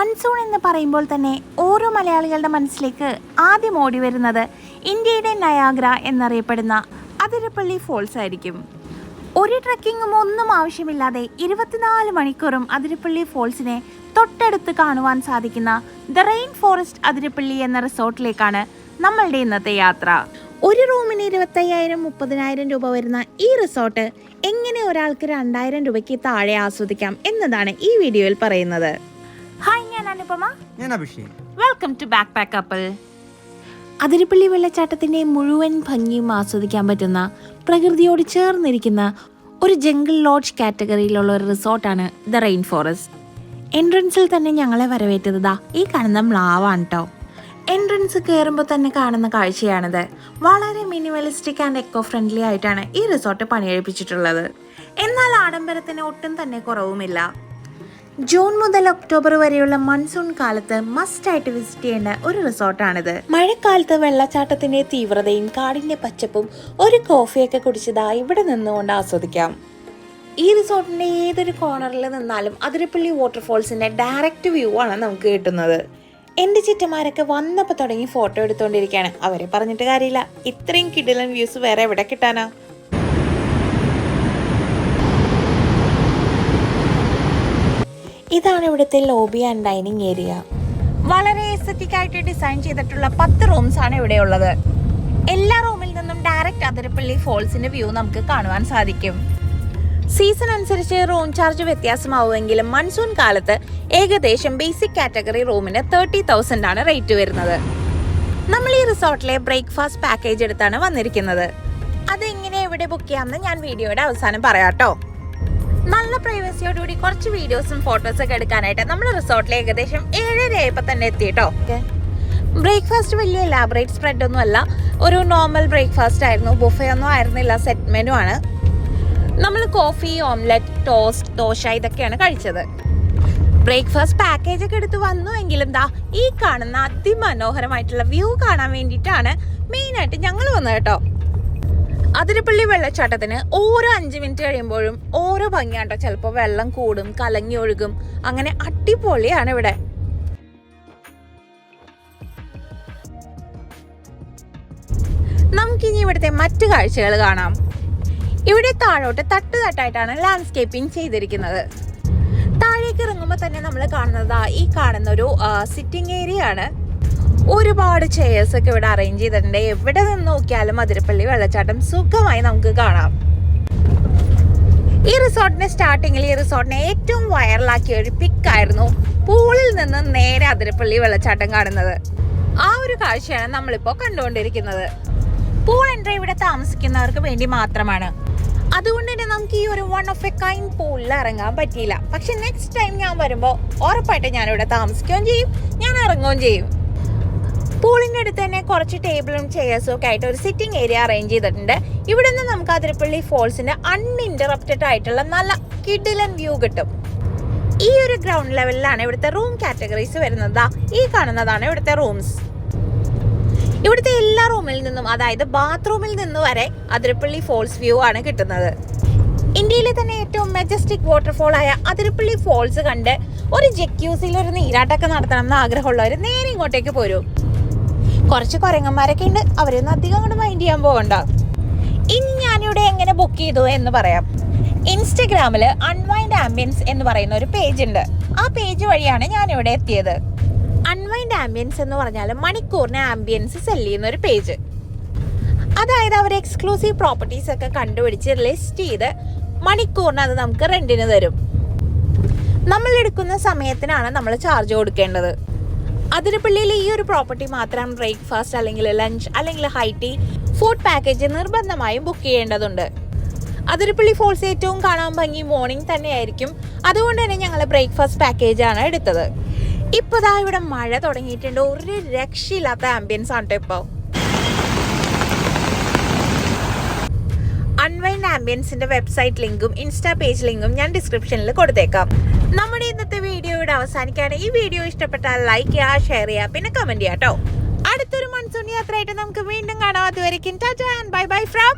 Monsoon എന്ന് പറയുമ്പോൾ തന്നെ ഓരോ മലയാളികളുടെ മനസ്സിലേക്ക് ആദ്യം ഓടി വരുന്നത് ഇന്ത്യയുടെ നയാഗ്ര എന്നറിയപ്പെടുന്ന അതിരപ്പള്ളി ഫോൾസ് ആയിരിക്കും. ഒരു ട്രക്കിങ്ങും ഒന്നും ആവശ്യമില്ലാതെ ഇരുപത്തിനാല് മണിക്കൂറും അതിരപ്പള്ളി ഫോൾസിനെ തൊട്ടടുത്ത് കാണുവാൻ സാധിക്കുന്ന ദ റെയിൻ ഫോറസ്റ്റ് അതിരപ്പള്ളി എന്ന റിസോർട്ടിലേക്കാണ് നമ്മളുടെ ഇന്നത്തെ യാത്ര. ഒരു റൂമിന് ഇരുപത്തയ്യായിരം മുപ്പതിനായിരം രൂപ വരുന്ന ഈ റിസോർട്ട് എങ്ങനെ ഒരാൾക്ക് രണ്ടായിരം രൂപയ്ക്ക് താഴെ ആസ്വദിക്കാം എന്നതാണ് ഈ വീഡിയോയിൽ പറയുന്നത്. അനുപമ ഞാൻ Abhishek. Welcome to backpack couple Athirappilly വെള്ളച്ചാട്ടത്തിന്റെ മുഴുവൻ ഭംഗിയും ആസ്വദിക്കാൻ പറ്റുന്ന പ്രകൃതിയോട് ചേർന്നിരിക്കുന്ന ഒരു ജംഗിൾ ലോഡ്ജ് കാറ്റഗറിയിലുള്ള ഒരു റിസോർട്ടാണ് ദ റെയിൻ ഫോറസ്റ്റ് എൻട്രൻസിൽ തന്നെ ഞങ്ങളെ വരവേറ്റത് ഈ കാണുന്ന മ്ലാവാണ് കേട്ടോ എൻട്രൻസ് കയറുമ്പോൾ തന്നെ കാണുന്ന കാഴ്ചയാണിത്. വളരെ മിനിമലിസ്റ്റിക് ആൻഡ് എക്കോ ഫ്രണ്ട്ലി ആയിട്ടാണ് ഈ റിസോർട്ട് പണിയെടുപ്പിച്ചിട്ടുള്ളത് എന്നാൽ ആഡംബരത്തിന് ഒട്ടും തന്നെ കുറവുമില്ല. ജൂൺ മുതൽ ഒക്ടോബർ വരെയുള്ള മൺസൂൺ കാലത്ത് മസ്റ്റ് ആയിട്ട് വിസിറ്റ് ചെയ്യേണ്ട ഒരു റിസോർട്ടാണിത്. മഴക്കാലത്ത് വെള്ളച്ചാട്ടത്തിന്റെ തീവ്രതയും കാടിന്റെ പച്ചപ്പും ഒരു കോഫിയൊക്കെ കുടിച്ചതാ ഇവിടെ നിന്നുകൊണ്ട് ആസ്വദിക്കാം. ഈ റിസോർട്ടിന്റെ ഏതൊരു കോർണറിൽ നിന്നാലും അതിരപ്പള്ളി വാട്ടർഫോൾസിന്റെ ഡയറക്റ്റ് വ്യൂ ആണ് നമുക്ക് കിട്ടുന്നത്. എന്റെ ചിറ്റമാരൊക്കെ വന്നപ്പോൾ തുടങ്ങി ഫോട്ടോ എടുത്തുകൊണ്ടിരിക്കുകയാണ് അവരെ പറഞ്ഞിട്ട് കാര്യമില്ല. ഇത്രയും കിടിലൻ വ്യൂസ് വേറെ എവിടെ കിട്ടാനാ? ഇതാണ് ഇവിടുത്തെ ലോബി ആൻഡ് ഡൈനിങ് ഏരിയ വളരെ എസ്തറ്റിക് ആയിട്ട് ഡിസൈൻ ചെയ്തിട്ടുള്ള പത്ത് റൂംസ് ആണ് ഇവിടെ ഉള്ളത്. എല്ലാ റൂമിൽ നിന്നും ഡയറക്റ്റ് അതിരപ്പള്ളി ഫോൾസിന്റെ വ്യൂ നമുക്ക് കാണുവാൻ സാധിക്കും. സീസൺ അനുസരിച്ച് റൂം ചാർജ് വ്യത്യാസമാവുമെങ്കിലും മൺസൂൺ കാലത്ത് ഏകദേശം ബേസിക് കാറ്റഗറി റൂമിന് തേർട്ടി തൗസൻഡ് ആണ് റേറ്റ് വരുന്നത്. നമ്മൾ ഈ റിസോർട്ടിലെ ബ്രേക്ക്ഫാസ്റ്റ് പാക്കേജ് എടുത്താണ് വന്നിരിക്കുന്നത്. അതെങ്ങനെ എവിടെ ബുക്ക് ചെയ്യാമെന്ന് ഞാൻ വീഡിയോയുടെ അവസാനം പറയാട്ടോ നല്ല പ്രൈവസിയോടുകൂടി കുറച്ച് വീഡിയോസും ഫോട്ടോസും ഒക്കെ എടുക്കാനായിട്ട് നമ്മൾ റിസോർട്ടിൽ ഏകദേശം ഏഴര ആയപ്പോൾ തന്നെ എത്തിയിട്ടോ ബ്രേക്ക്ഫാസ്റ്റ് വലിയ എലാബറേറ്റ് സ്പ്രെഡ് ഒന്നും അല്ല. ഒരു നോർമൽ ബ്രേക്ക്ഫാസ്റ്റ് ആയിരുന്നു. ബുഫേ ഒന്നും ആയിരുന്നില്ല. സെറ്റ് മെനു ആണ്. നമ്മൾ കോഫി ഓംലെറ്റ് ടോസ്റ്റ് ദോശ ഇതൊക്കെയാണ് കഴിച്ചത്. ബ്രേക്ക്ഫാസ്റ്റ് പാക്കേജ് ഒക്കെ എടുത്ത് വന്നു എങ്കിലും ദാ ഈ കാണുന്ന അതിമനോഹരമായിട്ടുള്ള വ്യൂ കാണാൻ വേണ്ടിയിട്ടാണ് മെയിനായിട്ട് ഞങ്ങൾ വന്നത് കേട്ടോ അതിരപ്പള്ളി വെള്ളച്ചാട്ടത്തിന് ഓരോ അഞ്ച് മിനിറ്റ് കഴിയുമ്പോഴും ഓരോ ഭംഗിയാട്ടോ ചിലപ്പോൾ വെള്ളം കൂടും കലങ്ങി ഒഴുകും. അങ്ങനെ അടിപൊളിയാണ് ഇവിടെ. നമുക്കിനി ഇവിടുത്തെ മറ്റു കാഴ്ചകൾ കാണാം. ഇവിടെ താഴോട്ട് തട്ട് തട്ടായിട്ടാണ് ലാൻഡ്സ്കേപ്പിംഗ് ചെയ്തിരിക്കുന്നത്. താഴേക്ക് ഇറങ്ങുമ്പോൾ തന്നെ നമ്മൾ കാണുന്നത് ഈ കാണുന്ന ഒരു സിറ്റിംഗ് ഏരിയ ആണ്. ഒരുപാട് ചെയേഴ്സ് ഒക്കെ ഇവിടെ അറേഞ്ച് ചെയ്തിട്ടുണ്ട്. എവിടെ നിന്ന് നോക്കിയാലും അതിരപ്പള്ളി വെള്ളച്ചാട്ടം സുഖമായി നമുക്ക് കാണാം. ഈ റിസോർട്ടിന്റെ സ്റ്റാർട്ടിങ്ങിൽ ഈ റിസോർട്ടിനെ ഏറ്റവും വൈറലാക്കിയ ഒരു പിക്കായിരുന്നു പൂളിൽ നിന്ന് നേരെ അതിരപ്പള്ളി വെള്ളച്ചാട്ടം കാണുന്നത്. ആ ഒരു കാഴ്ചയാണ് നമ്മളിപ്പോ കണ്ടുകൊണ്ടിരിക്കുന്നത്. പൂൾ എൻട്രി ഇവിടെ താമസിക്കുന്നവർക്ക് വേണ്ടി മാത്രമാണ്. അതുകൊണ്ട് തന്നെ നമുക്ക് ഈ ഒരു വൺ ഓഫ് എ കൈൻ പൂളിൽ ഇറങ്ങാൻ പറ്റിയില്ല. പക്ഷെ നെക്സ്റ്റ് ടൈം ഞാൻ വരുമ്പോൾ ഉറപ്പായിട്ട് ഞാൻ ഇവിടെ താമസിക്കുകയും ചെയ്യും. ഞാൻ ഇറങ്ങുകയും ചെയ്യും. പൂളിന്റെ അടുത്ത് തന്നെ കുറച്ച് ടേബിളും ചെയർസും ഒക്കെ ആയിട്ട് ഒരു സിറ്റിംഗ് ഏരിയ അറേഞ്ച് ചെയ്തിട്ടുണ്ട്. ഇവിടെ നിന്ന് നമുക്ക് അതിരപ്പള്ളി ഫോൾസിന്റെ അൺഇന്ററപ്റ്റഡ് ആയിട്ടുള്ള നല്ല കിഡിലൻ വ്യൂ കിട്ടും. ഈ ഒരു ഗ്രൗണ്ട് ലെവലിലാണ് ഇവിടുത്തെ റൂം കാറ്റഗറീസ് വരുന്നത്. ഈ കാണുന്നതാണ് ഇവിടുത്തെ റൂംസ് ഇവിടുത്തെ എല്ലാ റൂമിൽ നിന്നും അതായത് ബാത്റൂമിൽ നിന്ന് വരെ അതിരപ്പള്ളി ഫോൾസ് വ്യൂ ആണ് കിട്ടുന്നത്. ഇന്ത്യയിലെ തന്നെ ഏറ്റവും മെജസ്റ്റിക് വാട്ടർഫോൾ ആയ അതിരപ്പള്ളി ഫോൾസ് കണ്ട് ഒരു ജെക്യൂസിൽ ഒരു നീരാട്ടമൊക്കെ നടത്തണം എന്ന് ആഗ്രഹമുള്ളവർ നേരെ ഇങ്ങോട്ടേക്ക് പോരൂ. കുറച്ച് കുരങ്ങന്മാരൊക്കെ ഉണ്ട്. അവരൊന്നും അധികം അങ്ങോട്ട് മൈൻഡ് ചെയ്യാൻ പോകണ്ട ഇനി ഞാനിവിടെ എങ്ങനെ ബുക്ക് ചെയ്തു എന്ന് പറയാം. ഇൻസ്റ്റഗ്രാമിൽ അൺവൈൻഡ് ആംബിയൻസ് എന്ന് പറയുന്ന ഒരു പേജ് ഉണ്ട്. ആ പേജ് വഴിയാണ് ഞാനിവിടെ എത്തിയത്. അൺവൈൻഡ് ആംബിയൻസ് എന്ന് പറഞ്ഞാൽ മണിക്കൂറിന് ആംബിയൻസ് സെൽ ചെയ്യുന്ന ഒരു പേജ് അതായത് അവർ എക്സ്ക്ലൂസീവ് പ്രോപ്പർട്ടീസ് ഒക്കെ കണ്ടുപിടിച്ച് ലിസ്റ്റ് ചെയ്ത് മണിക്കൂറിന് അത് നമുക്ക് റെന്റിന് തരും. നമ്മൾ എടുക്കുന്ന സമയത്തിനാണ് നമ്മൾ ചാർജ് കൊടുക്കേണ്ടത്. അതിരപ്പള്ളിയിൽ ഈ ഒരു പ്രോപ്പർട്ടി മാത്രം ബ്രേക്ക്ഫാസ്റ്റ് അല്ലെങ്കിൽ ലഞ്ച് അല്ലെങ്കിൽ ഹൈറ്റി ഫുഡ് പാക്കേജ് നിർബന്ധമായും ബുക്ക് ചെയ്യേണ്ടതുണ്ട്. അതിരപ്പള്ളി ഫോൾസ് ഏറ്റവും കാണാൻ ഭംഗി മോർണിംഗ് തന്നെയായിരിക്കും. അതുകൊണ്ട് തന്നെ ഞങ്ങൾ ബ്രേക്ക്ഫാസ്റ്റ് പാക്കേജാണ് എടുത്തത്. ഇപ്പോൾ ഇവിടെ മഴ തുടങ്ങിയിട്ടുണ്ട്. ഒരു രക്ഷയില്ലാത്ത ആംബിയൻസ് ആണ് കേട്ടോ ഇപ്പോൾ അൺവൈൻഡ് ആംബിയൻസിന്റെ വെബ്സൈറ്റ് ലിങ്കും ഇൻസ്റ്റാ പേജ് ലിങ്കും ഞാൻ ഡിസ്ക്രിപ്ഷനിൽ കൊടുത്തേക്കാം. നമ്മുടെ ഇന്നത്തെ വീഡിയോ ഇവിടെ അവസാനിക്കുകയാണ്. ഈ വീഡിയോ ഇഷ്ടപ്പെട്ടാൽ ലൈക്ക് ചെയ്യുക ഷെയർ ചെയ്യുക പിന്നെ കമന്റ് ചെയ്യുക കേട്ടോ അടുത്തൊരു മൺസൂൺ യാത്രയായിട്ട് നമുക്ക് വീണ്ടും കാണാം. അതുവരെയും ആൻഡ് ബൈ ബൈ ഫ്രം